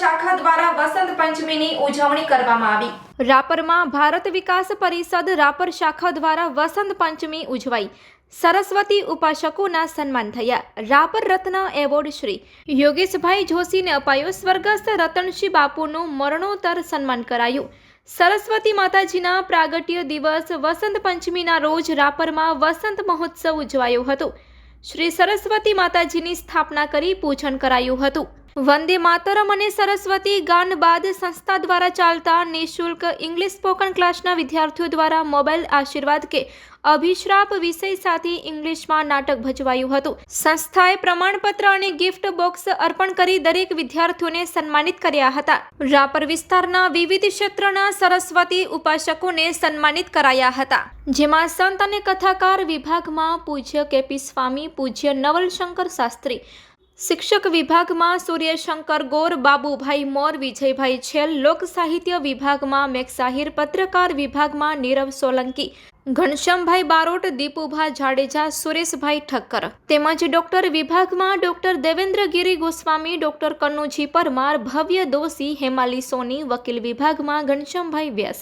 શાખા દ્વારા વસંત પંચમીની ઉજવણી કરવામાં આવી. રાપરમાં ભારત વિકાસ પરિષદ રાપર શાખા દ્વારા વસંત પંચમી ઉજવાઈ. સરસ્વતી ઉપાસકોના સન્માન થયા. રાપર રત્ન એવોર્ડ શ્રી યોગેશભાઈ જોશીને અપાયો સ્વર્ગસ્થ રતનસિંહ બાપુનું મરણોત્તર સન્માન કરાયું. સરસ્વતી માતાજીના પ્રાગટ્ય દિવસ વસંત પંચમીના રોજ રાપરમાં વસંત મહોત્સવ ઉજવાયો હતો. શ્રી સરસ્વતી માતાજીની સ્થાપના કરી પૂજન કરાયું હતું. વંદે માતરમ અને સરસ્વતી ગાન બાદ સંસ્થા દ્વારા ચાલતા નિઃશુલ્ક ઇંગ્લિશ સ્પોકન ક્લાસના વિદ્યાર્થીઓ દ્વારા મોબાઈલ આશીર્વાદ કે અભિશ્રાપ વિષય સાથે ઇંગ્લિશમાં નાટક ભજવાયું હતું. સંસ્થાએ પ્રમાણપત્ર અને ગિફ્ટ બોક્સ અર્પણ કરી દરેક વિદ્યાર્થીઓને સન્માનિત કર્યા હતા. રાપર વિસ્તારના વિવિધ ક્ષેત્રના સરસ્વતી ઉપાસકોને સન્માનિત કરાયા હતા. જેમાં સંત અને કથાકાર વિભાગમાં પૂજ્ય કેપી સ્વામી, પૂજ્ય નવલશંકર શાસ્ત્રી શિક્ષક વિભાગમાં સૂર્યશંકર ગોર, બાબુભાઈ મોર, વિજયભાઈ છેલ, લોક સાહિત્ય વિભાગમાં મેઘસાહિર પત્રકાર વિભાગમાં નીરવ સોલંકી, ઘનશ્યામભાઈ બારોટ, દીપુભા જાડેજા, સુરેશભાઈ ઠક્કર. તેમજ ડોક્ટર વિભાગમાં ડોક્ટર દેવેન્દ્રગીરી ગોસ્વામી, ડોક્ટર કન્નુજી પરમાર, ભવ્ય દોશી હેમાલી સોની, વકીલ વિભાગમાં ઘનશ્યામભાઈ વ્યાસ.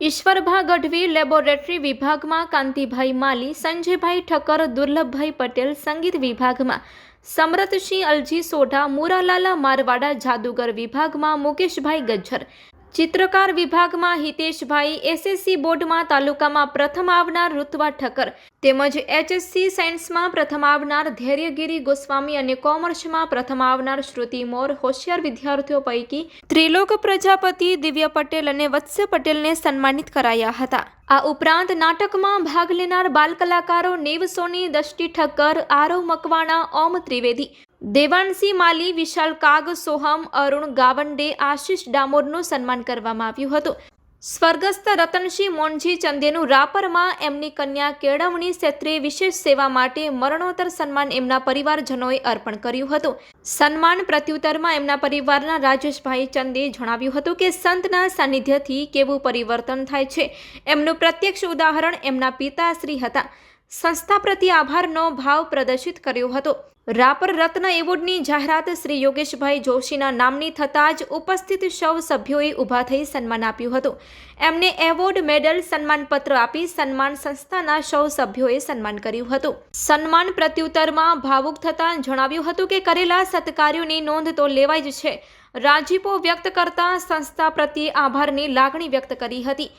ઈશ્વરભા ગઢવી, લેબોરેટરી વિભાગમાં કાંતિભાઈ માલી, સંજયભાઈ ઠક્કર, દુર્લભભાઈ પટેલ સંગીત વિભાગમાં સમરતસિંહ અલજી સોઢા મુરાલાલા મારવાડા જાદુગર વિભાગમાં મુકેશભાઈ ગજ્જર ચિત્રકાર વિભાગમાં હિતેશભાઈ એસએસસી બોર્ડમાં તાલુકામાં પ્રથમ આવનાર ઋત્વા ઠક્કર તેમજ એચએસસી સાયન્સમાં પ્રથમ આવનાર ધૈર્યગીરી ગોસ્વામી અને કોમર્સમાં પ્રથમ આવનાર શ્રુતિ મોર હોશિયાર વિદ્યાર્થીઓ પૈકી ત્રિલોક પ્રજાપતિ, દિવ્ય પટેલ અને વત્સ પટેલને સન્માનિત કરાયા હતા. આ ઉપરાંત નાટકમાં ભાગ લેનાર બાલ કલાકારો નેવ દષ્ટિ ઠક્કર, આરવ મકવાણા, ઓમ ત્રિવેદી દેવાંશી માલી, વિશાલ કાગ, સોહમ, અરુણ ગાવંડે આશિષ ડામોરનું સન્માન કરવામાં આવ્યું હતું. સ્વર્ગસ્થ રતનસિંહ મોનજી ચંદેનું રાપરમાં એમની કન્યા કેળવણી ક્ષેત્રે વિશેષ સેવા માટે મરણોત્તર સન્માન એમના પરિવારજનોએ અર્પણ કર્યું હતું. સન્માન પ્રત્યુત્તરમાં એમના પરિવારના રાજેશભાઈ ચંદે જણાવ્યું હતું કે સંતના સાનિધ્યથી કેવું પરિવર્તન થાય છે. એમનું પ્રત્યક્ષ ઉદાહરણ એમના પિતાશ્રી હતા. સંસ્થા પ્રત્યે આભારનો ભાવ પ્રદર્શિત કર્યો હતો. રાપર રત્ન એવોર્ડની જાહેરાત શ્રી યોગેશભાઈ જોશીના નામની થતાં જ ઉપસ્થિત સૌ સભ્યોએ ઊભા થઈ સન્માન આપ્યું હતું. એમને એવોર્ડ મેડલ સન્માનપત્ર આપી સન્માન સંસ્થાના સૌ સભ્યોએ સન્માન કર્યું હતું. સન્માન પ્રત્યુત્તરમાં ભાવુક થતાં જણાવ્યું હતું કે કરેલા સત્કાર્યોની નોંધ તો લેવાય જ છે. રાજીપો વ્યક્ત કરતા સંસ્થા પ્રત્યે આભારની લાગણી વ્યક્ત કરી હતી.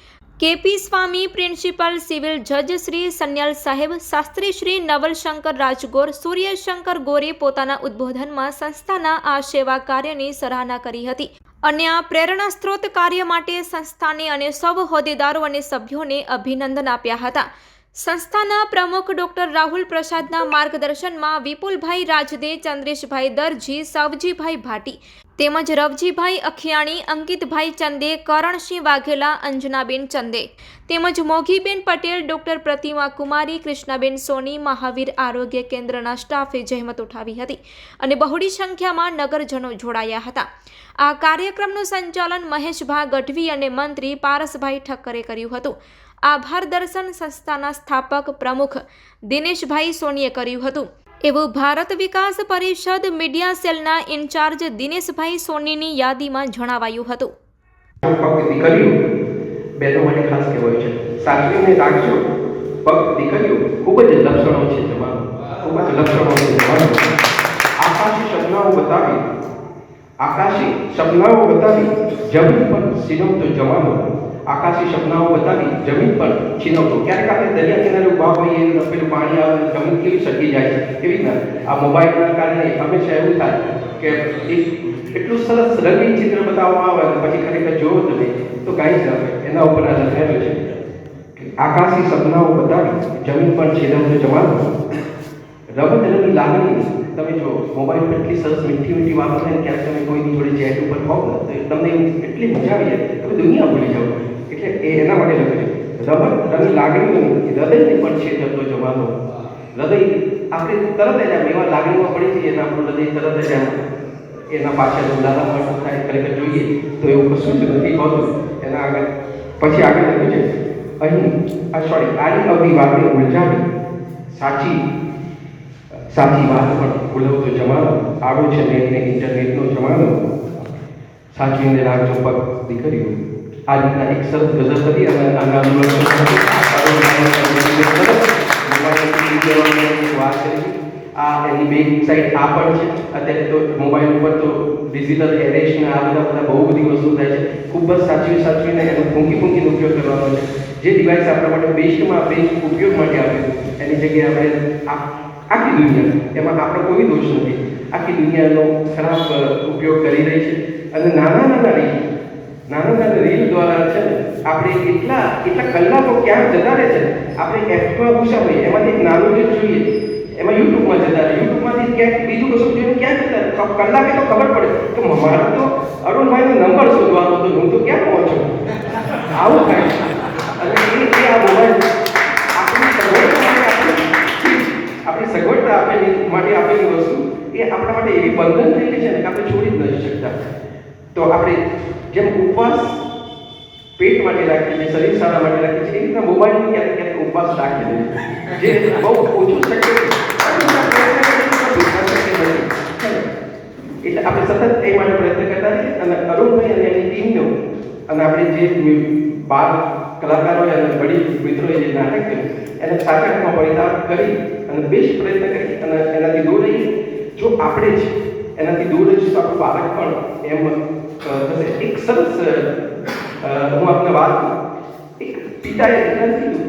કેપી સ્વામી પ્રિન્સિપલ સિવિલ જજ શ્રી સન્યાલ સાહેબ, શાસ્ત્રી શ્રી નવલશંકર રાજગોર, સૂર્યશંકર ગોરે પોતાના ઉદ્બોધનમાં સંસ્થાના આ સેવા કાર્યની સરાહના કરી હતી. અને આ પ્રેરણા સ્ત્રોત કાર્ય માટે સંસ્થાને અને સૌ હોદ્દેદારો અને સભ્યોને અભિનંદન આપ્યા હતા. સંસ્થાના પ્રમુખ ડોક્ટર રાહુલ પ્રસાદના માર્ગદર્શનમાં વિપુલભાઈ રાજદે, ચંદ્રેશભાઈ દરજી, સવજીભાઈ ભાટી તેમજ રવજીભાઈ અખિયાણી, અંકિતભાઈ ચંદે, કરણસિંહ વાઘેલા, અંજનાબેન ચંદે તેમજ મોઘીબેન પટેલ, ડોક્ટર પ્રતિમા કુમારી, કૃષ્ણાબેન સોની, મહાવીર આરોગ્ય કેન્દ્રના સ્ટાફે જહેમત ઉઠાવી હતી અને બહોળી સંખ્યામાં નગરજનો જોડાયા હતા. આ કાર્યક્રમનું સંચાલન મહેશભા ગઢવી અને મંત્રી પારસભાઈ ઠક્કરે કર્યું હતું. આભાર દર્શન સંસ્થાના સ્થાપક પ્રમુખ દિનેશભાઈ સોનીએ કર્યું હતું. એવું ભારત વિકાસ પરિષદ મીડિયા સેલના ઇન્ચાર્જ દિનેશભાઈ સોનીની યાદીમાં જણાવાયું હતું. પગ દીકરીઓ બેનો માટે ખાસ કહેવાય છે. સાચવીને રાખજો, પગ દીકરીઓ ખૂબ જ લક્ષણો છે તમારું. ખૂબ જ લક્ષણો છે તમારું. આકાશી સપનાઓ બતાવી, આકાશી સપનાઓ બતાવી, જમીન પર સિનવતો જવાનો. આકાશી સપનાઓ બતાવી, જમીન પર છીનવતો ક્યારેક આપણે દરિયા કિનારે ઊભા હોઈએ પેલું આવે કેવી જાય છે. એવી રીતના? આ મોબાઈલના કારણે હંમેશા એવું થાય કે એટલું સરસ રંગીન ચિત્ર બતાવવામાં આવે તો પછી ખરેખર જોવો તમે, તો કાંઈ જ આવે એના ઉપર આ લખાયેલું છે આકાશી સપનાઓ બતાવી, જમીન પર છેદમનો જવાનો. રમત રમી લાગણી, તમે જો મોબાઈલ પર એટલી સરસ મીઠી મીઠી વાતો થાય ને ક્યારેક તમે કોઈની જોડે ચેટ ઉપર હોવ ને, તો તમને એટલી મજા આવી જાય, તમે દુનિયા ભૂલી જાઓ. એટલે એ એના માટે લખ્યું છે. રમત રમી લાગણીઓની હૃદયને પણ છેદમનો જવાનો હૃદય, આપણે તરત જ આમ એવા લાગણીમાં પડી જઈએ તો આપણું હૃદય તરત જ એના પાછળ ઉદાહરણ પણ થાય, ખરેખર જોઈએ તો એવું કશું જ નથી હોતું. એના આગળ, પછી આગળ લખ્યું છે. અહીં, આ સોરી આની અવધી વાતને ઉલઝાવી, સાચી સાચી વાત પણ ભૂલવતો જમાનો આવ્યો છે નેટ ને ઇન્ટરનેટનો જમાનો. સાચવીને રાખજો પગ દીકરીઓ. આ રીતના એક સરસ ગઝલ હતી, અને વાત કરી આ એની બે સાઈડ આ પણ છે. અત્યારે તો મોબાઈલ ઉપર તો ડિજિટલ આ બધા બધા બહુ બધી વસ્તુ થાય છે. ખૂબ જ સાચવી સાચવીને એનો ફૂંકી ઉપયોગ કરવાનો છે જે ડિવાઇસ આપણા માટે બેસ્ટમાં બેસ્ટ ઉપયોગ માટે આપ્યું એની જગ્યાએ આપણે આખી દુનિયા એમાં આપણો કોઈ દોષ નથી આખી દુનિયાનો ખરાબ ઉપયોગ કરી રહી છે. અને નાના નાના રીલ નાના નાના રીલ દ્વારા છે આપણે એટલા એટલા કલાકો ક્યાં જતા રહે છે? આપણે એપમાં હોય, એમાંથી એક નાનું રીલ જોઈએ. એમાં યુટ્યુબમાં જતા રહે. યુટ્યુબમાંથી ક્યાંક બીજું કશું જોઈને ક્યાં જતા રહે? કલાકે તો ખબર પડે. તો મારો તો અરુણભાઈનો નંબર શોધવાનો હતો. હું તો ક્યાં પહોંચું? આવું થાય છે અને એ એ આ મોબાઈલ આપણી સગવડતા માટે આપેલી આપણી સગવડતા આપેલી માટે આપેલી વસ્તુ એ આપણા માટે એવી બંધન થઈ ગઈ છે ને કે આપણે છોડી જ નથી શકતા તો આપણે જેમ ઉપવાસ પેટ માટે રાખીએ છીએ શરીર સારા માટે રાખીએ છીએ એ રીતના મોબાઈલની ક્યારેક ક્યારેક ઉપવાસ રાખી દઈએ જે બહુ ઓછું શક્ય એટલે આપણે સતત એ માટે પ્રયત્ન કરતા રહીએ અને અરુણભાઈ અને એની ટીમનો અને આપણે જે બાર કલાકારોએ અને વડીલ મિત્રોએ જે નાટક કર્યું, એને સાચા અર્થમાં પરિણામ કરી અને બેસ્ટ પ્રયત્ન કરી અને એનાથી દૂર રહીએ. જો આપણે જ એનાથી દૂર રહીશું, તો આપણું બાળક પણ એમ થશે. એક સરસ હું આપને વાત. એક પિતાએ કીધું